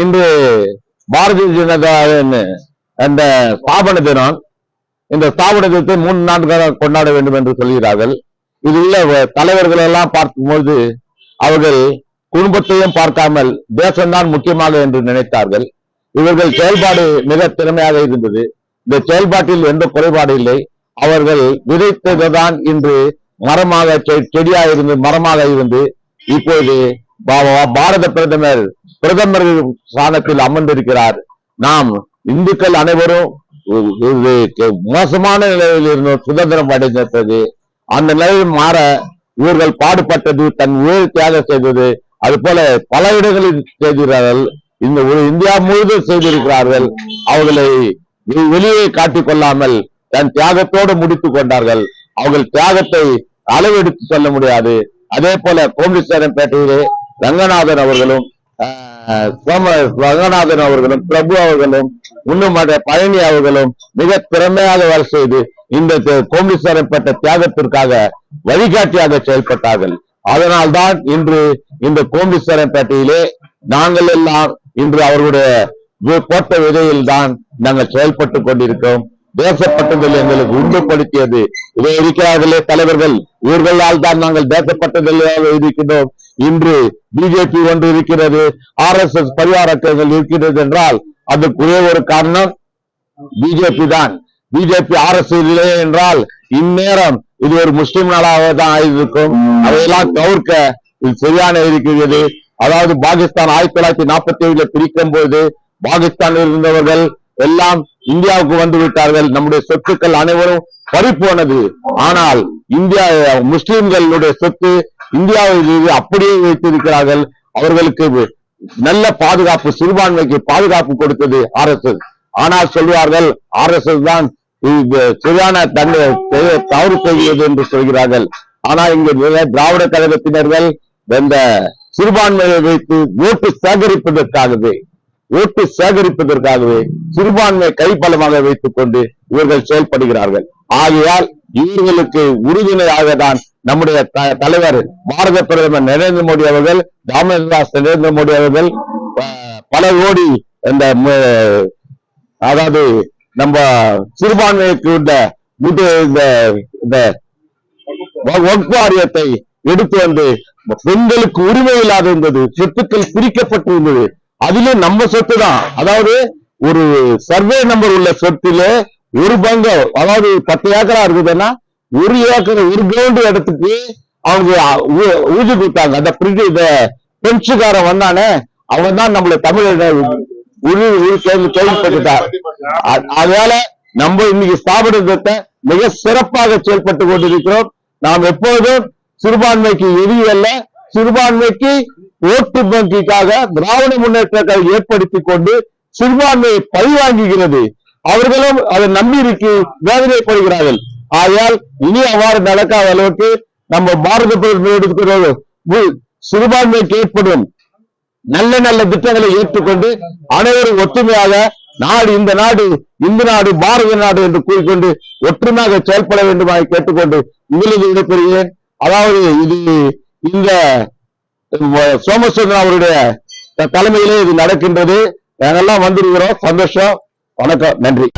இன்று பாரதிய ஜனதாவின் அந்த ஸ்தாபன தினம் இந்த ஸ்தாபன தினத்தை மூணு நாட்களாக கொண்டாட வேண்டும் என்று சொல்கிறார்கள். இது உள்ள தலைவர்கள் எல்லாம் பார்க்கும்போது அவர்கள் குடும்பத்தையும் பார்க்காமல் தேசம்தான் முக்கியமாக என்று நினைத்தார்கள். இவர்கள் செயல்பாடு மிக திறமையாக இருந்தது. இந்த செயல்பாட்டில் எந்த குறைபாடு இல்லை. அவர்கள் விதைத்ததுதான் இன்று மரமாக செ- செடியாக இருந்து மரமாக இருந்து இப்போது பாரத பிரதமர் பிரதமர் ஸ்தானத்தில் அமர்ந்திருக்கிறார். நாம் இந்துக்கள் அனைவரும் ஒரு மோசமான நிலையில் இருந்தோம் சுதந்திரம் அடைந்தது. அந்த நிலையில் மாற இவர்கள் பாடுபட்டது தன் உயிர் தியாகம் செய்தது. அது போல பல இடங்களில் செய்திருக்கிறார்கள். இந்த ஒரு இந்தியா முழுவதும் செய்திருக்கிறார்கள். அவர்களை வெளியே காட்டிக் கொள்ளாமல் தன் தியாகத்தோடு முடித்துக் கொண்டார்கள். அவர்கள் தியாகத்தை அளவெடுத்து சொல்ல முடியாது. அதே போல கோம்பீஸ்வரன்பேட்டையிலே ரங்கநாதன் அவர்களும் ரங்கநாதன் அவர்களும் பிரபு அவர்களும் இன்னும் பழனி அவர்களும் மிக திறமையாக வேலை செய்து இந்த கோம்பீஸ்வரன்பேட்டை தியாகத்திற்காக வழிகாட்டியாக செயல்பட்டார்கள். அதனால்தான் இன்று இந்த கோம்பீஸ்வரன்பேட்டையிலே நாங்கள் எல்லாம் இன்று அவர்களுடைய கோட்டை போட்ட விதையில் தான் நாங்கள் செயல்பட்டு கொண்டிருக்கிறோம். தேசப்பட்டதில் எங்களுக்கு உண்டுபடுத்தியது இதை இருக்கிறார்களே தலைவர்கள். இவர்களால் தான் நாங்கள் தேசப்பட்டதில் இருக்கின்றோம் இன்று பிஜேபி ஒன்று இருக்கிறது. ஆர் எஸ் எஸ் பரிவாரங்கள் இருக்கிறது என்றால் அதுக்கு ஒரே ஒரு காரணம் பிஜேபி தான். பிஜேபி ஆர் எஸ் இல்லை என்றால் இந்நேரம் இது ஒரு முஸ்லிம் நாடாக தான் ஆயிருக்கும். அதையெல்லாம் தவிர்க்க இது சரியான இருக்கிறது. அதாவது பாகிஸ்தான் ஆயிரத்தி தொள்ளாயிரத்தி நாற்பத்தி ஏழுல பிரிக்கும் போது பாகிஸ்தானில் இருந்தவர்கள் எல்லாம் இந்தியாவுக்கு வந்து விட்டார்கள். நம்முடைய சொத்துக்கள் அனைவரும் பறிப்போனது. ஆனால் இந்தியா முஸ்லிம்களுடைய சொத்து இந்தியாவில் இது அப்படியே வைத்திருக்கிறார்கள். அவர்களுக்கு நல்ல பாதுகாப்பு சிறுபான்மைக்கு பாதுகாப்பு கொடுத்தது ஆர் எஸ் எஸ். ஆனால் சொல்வார்கள் ஆர் எஸ் எஸ் தான் சரியான தவறு செய்கிறது என்று சொல்கிறார்கள். ஆனால் இங்கு திராவிட கழகத்தினர்கள் இந்த சிறுபான்மையை வைத்து ஓட்டு சேகரிப்பதற்காகவே ஓட்டு சேகரிப்பதற்காகவே சிறுபான்மை கைப்பலமாக வைத்துக் கொண்டு இவர்கள் செயல்படுகிறார்கள். ஆகையால் இவர்களுக்கு உறுதுணையாக தான் நம்முடைய த- தலைவர் பாரத பிரதமர் நரேந்திர மோடி அவர்கள் ராமதாஸ் நரேந்திர மோடி அவர்கள் பல கோடி இந்த அதாவது நம்ம சிறுபான்மைக்கு உள்ள இந்த இந்த வாரியத்தை எடுத்து வந்து பெண்களுக்கு உரிமை இல்லாத இருந்தது சொத்துக்கள் பிரிக்கப்பட்டிருந்தது அதிலும் நம்ம சொத்து தான் அதாவது ஒரு சர்வே நம்பர் உள்ள சொத்திலே ஒரு பங்கு அதாவது பத்து ஏக்கரா இருக்குதுன்னா ஒரு ஏக்கர் ஒரு கிரவுண்ட் இடத்துக்கு அவங்க ஊதி கொடுத்தாங்க. அந்த பிரிண்ட் பிரெஞ்சுக்காரன் வந்தானே அவன் தான் நம்மள தமிழ உரு கேள்விப்பட்டுட்டார் அதனால நம்ம இன்னைக்கு ஸ்தாபனத்தை மிக சிறப்பாக செயல்பட்டு கொண்டிருக்கிறோம். நாம் எப்போதும் சிறுபான்மைக்கு எதிரி அல்ல சிறுபான்மைக்கு ஓட்டு வங்கிக்காக திராவிட முன்னேற்றத்தை ஏற்படுத்தி கொண்டு சிறுபான்மையை பழிவாங்குகிறது. அவர்களும் அதை நம்பி இருக்கு வேதனைப்படுகிறார்கள். ஆயால் இனி அவ்வாறு நடக்காத அளவுக்கு நம்ம பாரத பிரதமர் எடுத்துக்கிறது உ- ஏற்படும் நல்ல நல்ல திட்டங்களை ஏற்றுக்கொண்டு அனைவரும் ஒற்றுமையாக நாடு இந்த நாடு இந்து நாடு பாரத நாடு என்று கூறிக்கொண்டு ஒற்றுமையாக செயல்பட வேண்டுமாய் கேட்டுக்கொண்டு உங்களுக்கு விடைபெறுகிறேன். அதாவது இது இந்த சோமசுந்தரன் அவருடைய தலைமையிலே இது நடக்கின்றது. நாங்கெல்லாம் வந்திருக்கிறோம். சந்தோஷம். வணக்கம். நன்றி.